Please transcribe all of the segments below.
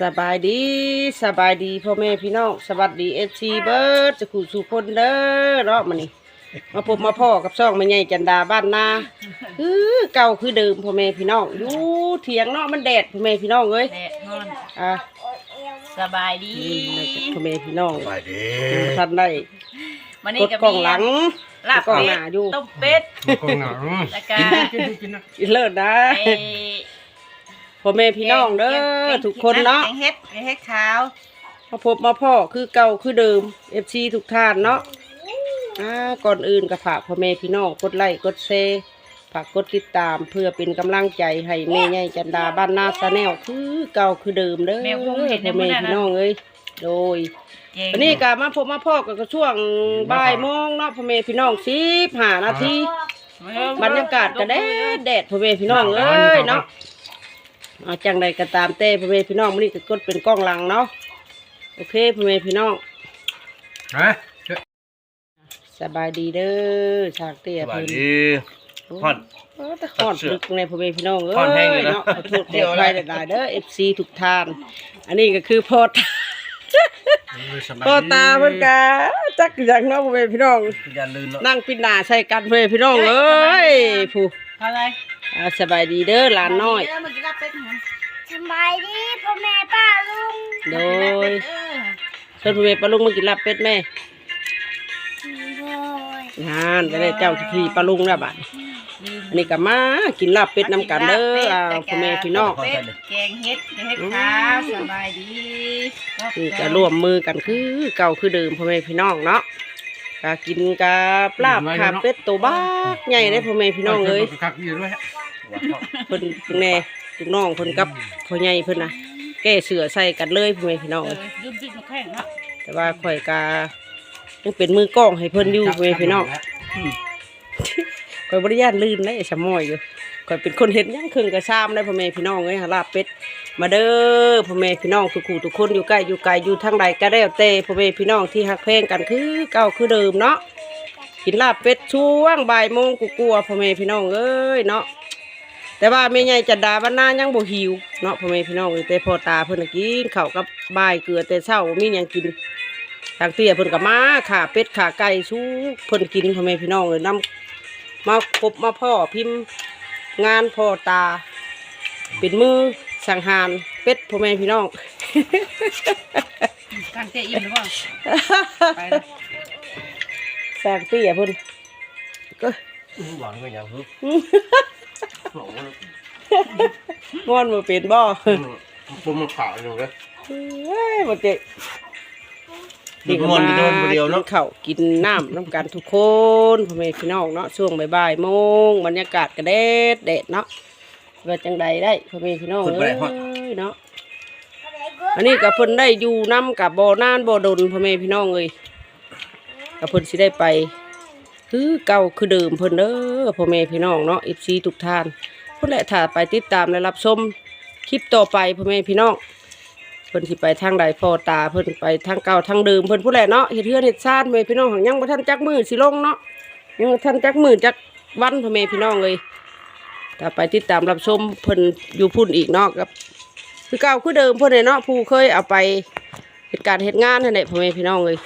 สบายดีสบายดีพ่อแม่พี่น้องสวัสดีเอฟซีเบิร์ดจะขู่สู่คนเด้อเนาะมานี่มาพบมาพ่อกับซ่องแม่ใหญ่จันดาบ้านนาคือเก่าคือเดิมพ่อแม่พี่น้องอยู่เถียงเนาะมันแดดพ่อแม่พี่น้องเอ้ยแดดนอนอะสบายดีนี่พ่อแม่พี่น้องไปดีท่านได้วันกนี้ดก็กล้องมีหลังลาบกล้องเป็หดน้าอยู่ต้มเป็ดกองหนังแล้วก็อีเลิศนะไอ้ พ่อแม่พี่น้องเด้อทุกคนเนาะแกงเฮ็ดแกงเฮ็ดขาวมาพบมาพ่อคือเก่าคือเดิมเอฟซีทุกท่านเนาะอ่าก่อนอื่นก็ฝากพ่อแม่พี่น้องกดไลค์กดแชร์ฝากกดติดตามเพื่อเป็นกำลังใจให้แม่ใหญ่จันดาบ้านนาซาแนลคือเก่าคือเดิมเด้อพ่อแม่พี่น้องเอ้ยโดยแกงวันนี้ก็มาพบมาพ่อกันก็ช่วงบ่ายโมงเนาะพ่อแม่พี่น้องสิบห้านาทีบรรยากาศก็แดดแดดพ่อแม่พี่น้องเอ้ยเนาะ เอาจังใดก็ตามเต้พ่อแม่พี่น้องมื้อนี้ก็กดเป็นกล้องหลังเนาะโอเคพ่อแม่พี่น้องฮะสบายดีเด้อฉากเตี้ยสวัสเพิ่นดีฮอดโอ้แต่ฮอดลึกในพ่อแม่พี่น้องเอ้ฮอดแห้งเลยยนะ เนาะขอโทษขออภัยหลายๆเด้อ FC ทุกท่าน อันนี้ก็คือพ่อตาพ่อตาเพิ่นกะจักอย่างเนาะพ่อแม่พี่น้อง อย่าลืมเนาะนั่งปิดหน้าใส่กันพ่อแม่พี่น้องเอ้ยผู้ อะไร อ่าสบายดีเด้อหลานน้อยเมื่อกี้ลาบเป็ดหอมสบายดีพ่อแม่ป้าลุงโดยเออเชิญพ่อแม่ปลาลุงมากินลาบเป็ดแม่โดยงานก็ได้เจ้าที่ปลาลุงแล้วบัดอันนี้ก็มากินลาบเป็ดนํกันเด้ออ่าพ่อแม่พี่น้องเป็ดแกงเฮ็ดแกงเฮ็ดขาวสบายดีนี่จะร่วมมือกันคือเก่าคือเดิมพ่อแม่พี่น้องเนาะก็กินกับลาบขาเป็ดตัวบ้ากใหญ่ได้พ่อแม่พี่น้องเลยคักอยู่ด้วย เพิ่นเพิ่นแน่ลูกน้องเพิ่นกับพ่อใหญ่เพิ่นนะแก้เสือใส่กันเลยพ่อแม่พี่น้อง ยืมยืมมาแข่งนะแต่ว่าข่อยกายังเป็นมือกล้องให้เพิ่นอยู่พ่อแม่พี่น้องข่อยบริญาตลื่นได้สมอยอยู่ข่อยเป็นคนเห็นยังครึ่งกระซามได้พ่อแม่พี่น้องเอ้ยหาลาบเป็ดมาเด้อพ่อแม่พี่น้องทุกคู่ทุกคนอยู่ใกล้อยู่ไกลอยู่ทางใดก็แล้วแต่พ่อแม่พี่น้องที่ฮักเพลงกันคือเก่าคือเดิมเนาะกินลาบเป็ดช่วงบ่ายโมงกูกลัวๆพ่อแม่พี่น้องเอ้ยเนาะ แต่ว่าแม่ใหญ่จัดดาบ้านนายังบ่หิวเนาะพ่อแม่พี่น้องเอ้ยแต่พ่อตาเพิ่นน่ะกินข้าวกับบ่ายเกลือแต่เช้าบ่มีหยังกินทางเตี้ยเพิ่นก็มาขาเป็ดขาไก่ชูเพิ่นกินพ่อแม่พี่น้องเลยนำมาพบมาพ่อพิมพ์งานพ่อตา เป็นมือสังหารเป็ดพ่อแม่พี่น้องกางเตะอิ่มหรือเปล่าไปเลยสร้างเตี้ยเพิ่นก็หวังก็ยังฮึ บงอนมาเป็นบ่ปุ่มมันขาวอยู่เลยเฮ้ยบ่เจ๊ดิมอนโดนคนเดียวเนาะกิข้าวกินน้ำน้ำกันทุกคนพ่อแม่พี่น้องเนาะช่วงบ่ายๆโมงบรรยากาศก็แดดแดดเนาะว่าจังใดได้พ่อแม่พี่น้องเอ้ยเนาะอันนี้กับเพิ่นได้อยู่นํกับบ่อนานบ่ดนพ่อแม่พี่น้องเอ้ยกับเพิ่นสิได้ไป คือเก่าคือเดิมเพิ่นเด้อพ่อแม่พี่น้องเนาะ FC ทุกท่านพุ่นแหละถ้าไปติดตามและรับชมคลิปต่อไปพ่อแม่พี่น้องเพิ่นสิไปทางใดพ่อตาเพิ่นไปทางเก่าทางเดิมเพิ่นพุ่นแหละเนาะเฮ็ดเฮือนเฮ็ดซ่านพ่อแม่พี่น้องหังยังบ่ทันจักมือสิลงเนาะยังบ่ทันจักมือจักวันพ่อแม่พี่น้องเลยถ้าไปติดตามรับชมเพิ่นอยู่พุ่นอีกเนาะกับคือเก่าคือเดิมเพื่อนเนี่ยเนาะผู้เคยเอาไปเหตุการณ์เหตุงานนั่นแหละพ่อแม่พี่น้องเลย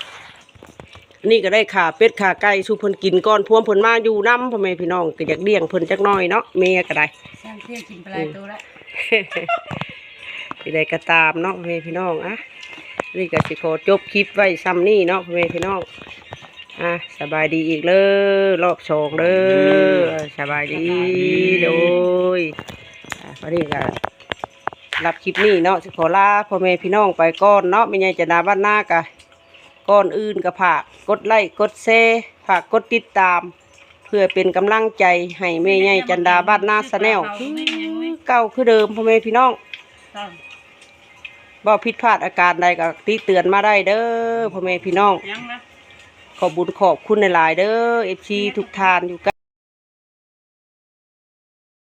นี่ก็ได้ขาเป็ดขาไก่สู้เพิ่นกินก่อนพวมเพิ่นมาอยู่น้ำพ่อแม่พี่น้องก็อยากเลี้ยงเพิ่นจักหน้อยเนาะเมียก็ได้สร้างเที่ยงกินไปหลายตัวแล้วที่ใดก็ตามเนาะพ่อแม่พี่น้องอะนี่ก็สิขอจบคลิปไว้ซ้ำนี่เนาะพ่อแม่พี่น้องอะสบายดีอีกเลยรอบสองเด้อสบายดีโดยอะวันนี้ก็รับคลิปนี้เนาะสิขอลาพ่อแม่พี่น้องไปก่อนเนาะไม่ใหญ่จะนาบ้านหน้ากะ ก่อนอื่นก็ฝากกดไลค์กดแชร์ฝากกดติดตาม เพื่อเป็นกำลังใจให้แม่ใหญ่จันดาบ้านนาสแนลเก่าคือเดิมพ่อแม่พี่น้องต้องบ่ผิดพลาดอาการใดก็ติเตือนมาได้เด้อพ่อแม่พี่น้อง ขอบบุญขอบคุณในหลายเด้อเอฟซีทุกทานอยู่กัน